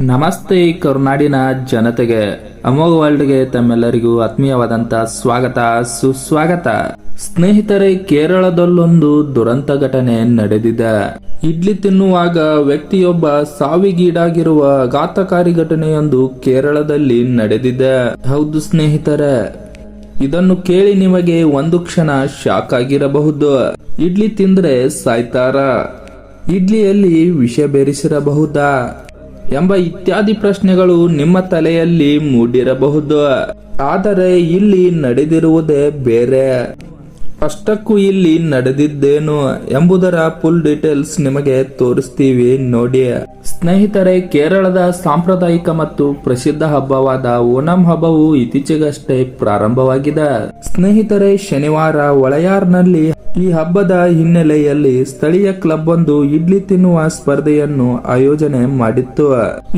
ನಮಸ್ತೆ ಕರುನಾಡಿನ ಜನತೆಗೆ, ಅಮೋಘ ವರ್ಲ್ಡ್ಗೆ ತಮ್ಮೆಲ್ಲರಿಗೂ ಆತ್ಮೀಯವಾದಂತ ಸ್ವಾಗತ, ಸುಸ್ವಾಗತ. ಸ್ನೇಹಿತರೆ, ಕೇರಳದಲ್ಲೊಂದು ದುರಂತ ಘಟನೆ ನಡೆದಿದೆ. ಇಡ್ಲಿ ತಿನ್ನುವಾಗ ವ್ಯಕ್ತಿಯೊಬ್ಬ ಸಾವಿಗೀಡಾಗಿರುವ ಘಾತಕಾರಿ ಘಟನೆಯೊಂದು ಕೇರಳದಲ್ಲಿ ನಡೆದಿದೆ. ಹೌದು ಸ್ನೇಹಿತರೆ, ಇದನ್ನು ಕೇಳಿ ನಿಮಗೆ ಒಂದು ಕ್ಷಣ ಶಾಕ್ ಆಗಿರಬಹುದು. ಇಡ್ಲಿ ತಿಂದ್ರೆ ಸಾಯ್ತಾರ? ಇಡ್ಲಿಯಲ್ಲಿ ವಿಷ ಬೆರೆಸಿರಬಹುದಾ? ಎಂಬ ಇತ್ಯಾದಿ ಪ್ರಶ್ನೆಗಳು ನಿಮ್ಮ ತಲೆಯಲ್ಲಿ ಮೂಡಿರಬಹುದು. ಆದರೆ ಇಲ್ಲಿ ನಡೆದಿರುವುದೇ ಬೇರೆ. ಅಷ್ಟಕ್ಕೂ ಇಲ್ಲಿ ನಡೆದಿದ್ದೇನು ಎಂಬುದರ ಫುಲ್ ಡೀಟೇಲ್ಸ್ ನಿಮಗೆ ತೋರಿಸ್ತೀವಿ ನೋಡಿ ಸ್ನೇಹಿತರೆ, ಕೇರಳದ ಸಾಂಪ್ರದಾಯಿಕ ಮತ್ತು ಪ್ರಸಿದ್ಧ ಹಬ್ಬವಾದ ಓಣಂ ಹಬ್ಬವು ಇತ್ತೀಚೆಗಷ್ಟೇ ಪ್ರಾರಂಭವಾಗಿದೆ. ಸ್ನೇಹಿತರೆ, ಶನಿವಾರ ಒಳೆಯಾರ್ನಲ್ಲಿ ಈ ಹಬ್ಬದ ಹಿನ್ನೆಲೆಯಲ್ಲಿ ಸ್ಥಳೀಯ ಕ್ಲಬ್ ಒಂದು ಇಡ್ಲಿ ತಿನ್ನುವ ಸ್ಪರ್ಧೆಯನ್ನು ಆಯೋಜನೆ ಮಾಡಿತ್ತು.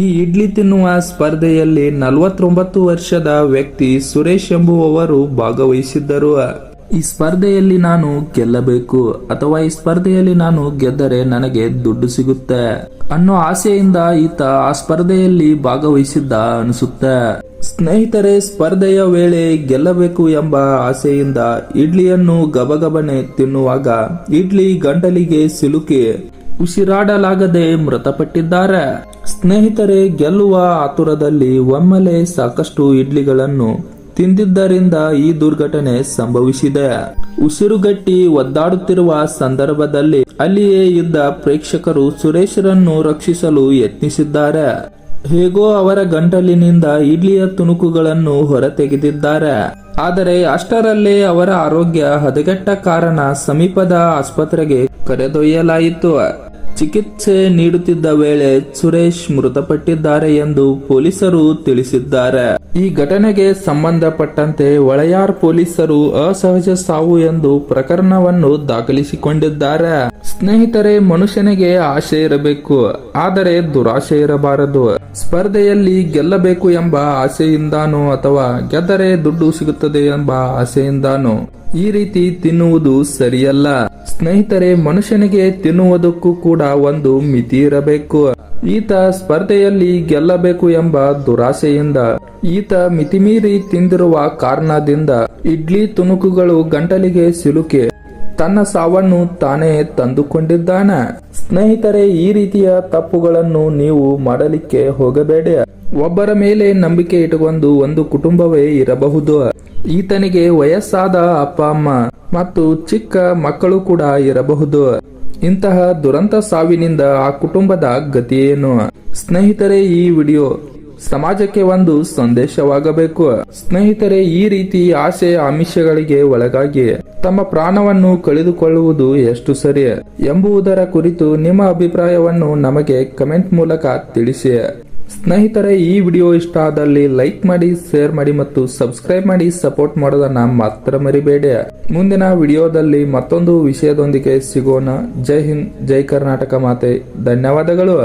ಈ ಇಡ್ಲಿ ತಿನ್ನುವ ಸ್ಪರ್ಧೆಯಲ್ಲಿ ನಲವತ್ತೊಂಬತ್ತು ವರ್ಷದ ವ್ಯಕ್ತಿ ಸುರೇಶ್ ಎಂಬುವವರು ಭಾಗವಹಿಸಿದ್ದರು. ಈ ಸ್ಪರ್ಧೆಯಲ್ಲಿ ನಾನು ಗೆಲ್ಲಬೇಕು ಅಥವಾ ಈ ಸ್ಪರ್ಧೆಯಲ್ಲಿ ನಾನು ಗೆದ್ದರೆ ನನಗೆ ದುಡ್ಡು ಸಿಗುತ್ತೆ ಅನ್ನೋ ಆಸೆಯಿಂದ ಈತ ಆ ಸ್ಪರ್ಧೆಯಲ್ಲಿ ಭಾಗವಹಿಸಿದ್ದ ಅನಿಸುತ್ತೆ. ಸ್ನೇಹಿತರೆ, ಸ್ಪರ್ಧೆಯ ವೇಳೆ ಗೆಲ್ಲಬೇಕು ಎಂಬ ಆಸೆಯಿಂದ ಇಡ್ಲಿಯನ್ನು ಗಬಗಬನೆ ತಿನ್ನುವಾಗ ಇಡ್ಲಿ ಗಂಟಲಿಗೆ ಸಿಲುಕಿ ಉಸಿರಾಡಲಾಗದೆ ಮೃತಪಟ್ಟಿದ್ದಾರೆ. ಸ್ನೇಹಿತರೆ, ಗೆಲ್ಲುವ ಆತುರದಲ್ಲಿ ಒಮ್ಮೆಲೆ ಸಾಕಷ್ಟು ಇಡ್ಲಿಗಳನ್ನು ತಿಂದಿದ್ದರಿಂದ ಈ ದುರ್ಘಟನೆ ಸಂಭವಿಸಿದೆ. ಉಸಿರುಗಟ್ಟಿ ಒದ್ದಾಡುತ್ತಿರುವ ಸಂದರ್ಭದಲ್ಲಿ ಅಲ್ಲಿಯೇ ಇದ್ದ ಪ್ರೇಕ್ಷಕರು ಸುರೇಶ್ರನ್ನು ರಕ್ಷಿಸಲು ಯತ್ನಿಸಿದ್ದಾರೆ. ಹೇಗೋ ಅವರ ಗಂಟಲಿನಿಂದ ಇಡ್ಲಿಯ ತುಣುಕುಗಳನ್ನು ಹೊರತೆಗೆದಿದ್ದಾರೆ. ಆದರೆ ಅಷ್ಟರಲ್ಲೇ ಅವರ ಆರೋಗ್ಯ ಹದಗೆಟ್ಟ ಕಾರಣ ಸಮೀಪದ ಆಸ್ಪತ್ರೆಗೆ ಕರೆದೊಯ್ಯಲಾಯಿತು. ಚಿಕಿತ್ಸೆ ನೀಡುತ್ತಿದ್ದ ವೇಳೆ ಸುರೇಶ್ ಮೃತಪಟ್ಟಿದ್ದಾರೆ ಎಂದು ಪೊಲೀಸರು ತಿಳಿಸಿದ್ದಾರೆ. ಈ ಘಟನೆಗೆ ಸಂಬಂಧಪಟ್ಟಂತೆ ಒಳೆಯಾರ್ ಪೊಲೀಸರು ಅಸಹಜ ಸಾವು ಎಂದು ಪ್ರಕರಣವನ್ನು ದಾಖಲಿಸಿಕೊಂಡಿದ್ದಾರೆ. ಸ್ನೇಹಿತರೆ, ಮನುಷ್ಯನಿಗೆ ಆಸೆ ಇರಬೇಕು, ಆದರೆ ದುರಾಶೆ ಇರಬಾರದು. ಸ್ಪರ್ಧೆಯಲ್ಲಿ ಗೆಲ್ಲಬೇಕು ಎಂಬ ಆಸೆಯಿಂದಾನೋ ಅಥವಾ ಗೆದ್ದರೆ ದುಡ್ಡು ಸಿಗುತ್ತದೆ ಎಂಬ ಆಸೆಯಿಂದಾನೋ? ಈ ರೀತಿ ತಿನ್ನುವುದು ಸರಿಯಲ್ಲ. ಸ್ನೇಹಿತರೆ, ಮನುಷ್ಯನಿಗೆ ತಿನ್ನುವುದಕ್ಕೂ ಕೂಡ ಒಂದು ಮಿತಿ ಇರಬೇಕು. ಈತ ಸ್ಪರ್ಧೆಯಲ್ಲಿ ಗೆಲ್ಲಬೇಕು ಎಂಬ ದುರಾಸೆಯಿಂದ, ಈತ ಮಿತಿಮೀರಿ ತಿಂದಿರುವ ಕಾರಣದಿಂದ ಇಡ್ಲಿ ತುಣುಕುಗಳು ಗಂಟಲಿಗೆ ಸಿಲುಕಿ. ತನ್ನ ಸಾವನ್ನು ತಾನೇ ತಂದುಕೊಂಡಿದ್ದಾನೆ. ಸ್ನೇಹಿತರೆ, ಈ ರೀತಿಯ ತಪ್ಪುಗಳನ್ನು ನೀವು ಮಾಡಲಿಕ್ಕೆ ಹೋಗಬೇಡಿ. ಒಬ್ಬರ ಮೇಲೆ ನಂಬಿಕೆ ಇಟ್ಟುಕೊಂಡು ಒಂದು ಕುಟುಂಬವೇ ಇರಬಹುದು. ಈತನಿಗೆ ವಯಸ್ಸಾದ ಅಪ್ಪ, ಅಮ್ಮ ಮತ್ತು ಚಿಕ್ಕ ಮಕ್ಕಳು ಕೂಡ ಇರಬಹುದು. ಇಂತಹ ದುರಂತ ಸಾವಿನಿಂದ ಆ ಕುಟುಂಬದ ಗತಿಯೇನು? ಸ್ನೇಹಿತರೆ, ಈ ವಿಡಿಯೋ ಸಮಾಜಕ್ಕೆ ಒಂದು ಸಂದೇಶವಾಗಬೇಕು. ಸ್ನೇಹಿತರೆ, ಈ ರೀತಿ ಆಸೆ ಆಮಿಷಗಳಿಗೆ ಒಳಗಾಗಿ ತಮ್ಮ ಪ್ರಾಣವನ್ನು ಕಳೆದುಕೊಳ್ಳುವುದು ಎಷ್ಟು ಸರಿ? ಎಂಬುದರ ಕುರಿತು ನಿಮ್ಮ ಅಭಿಪ್ರಾಯವನ್ನು ನಮಗೆ ಕಮೆಂಟ್ ಮೂಲಕ ತಿಳಿಸಿ. ಸ್ನೇಹಿತರೆ, ಈ ವಿಡಿಯೋ ಇಷ್ಟ ಆದಲ್ಲಿ ಲೈಕ್ ಮಾಡಿ, ಶೇರ್ ಮಾಡಿ ಮತ್ತು ಸಬ್ಸ್ಕ್ರೈಬ್ ಮಾಡಿ ಸಪೋರ್ಟ್ ಮಾಡೋದನ್ನ ಮಾತ್ರ ಮರಿಬೇಡಿ. ಮುಂದಿನ ವಿಡಿಯೋದಲ್ಲಿ ಮತ್ತೊಂದು ವಿಷಯದೊಂದಿಗೆ ಸಿಗೋಣ. ಜೈ ಹಿಂದ್, ಜೈ ಕರ್ನಾಟಕ ಮಾತೆ. ಧನ್ಯವಾದಗಳು.